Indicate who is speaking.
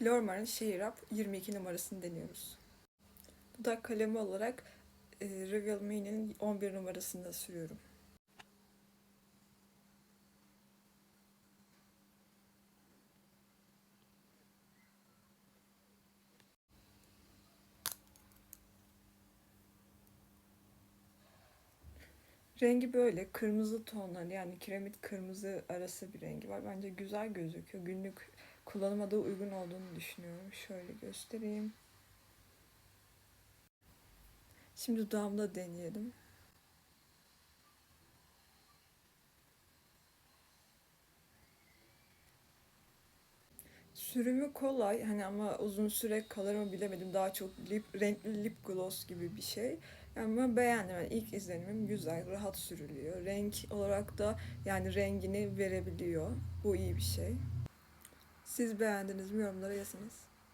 Speaker 1: Flormar'ın Shade Up 22 numarasını deniyoruz. Dudak kalemi olarak e, Reveal Me'nin 11 numarasını da sürüyorum. Rengi böyle kırmızı tonlar yani kiremit kırmızı arası bir rengi var. Bence güzel gözüküyor. Günlük kullanıma da uygun olduğunu düşünüyorum. Şöyle göstereyim. Şimdi dudağımda deneyelim. Sürümü kolay hani ama uzun süre kalır mı bilemedim. Daha çok lip, renkli lip gloss gibi bir şey. Ama beğendim. Yani ilk izlenimim güzel, rahat sürülüyor. Renk olarak da yani rengini verebiliyor. Bu iyi bir şey. Siz beğendiniz mi? Yorumlara yazınız.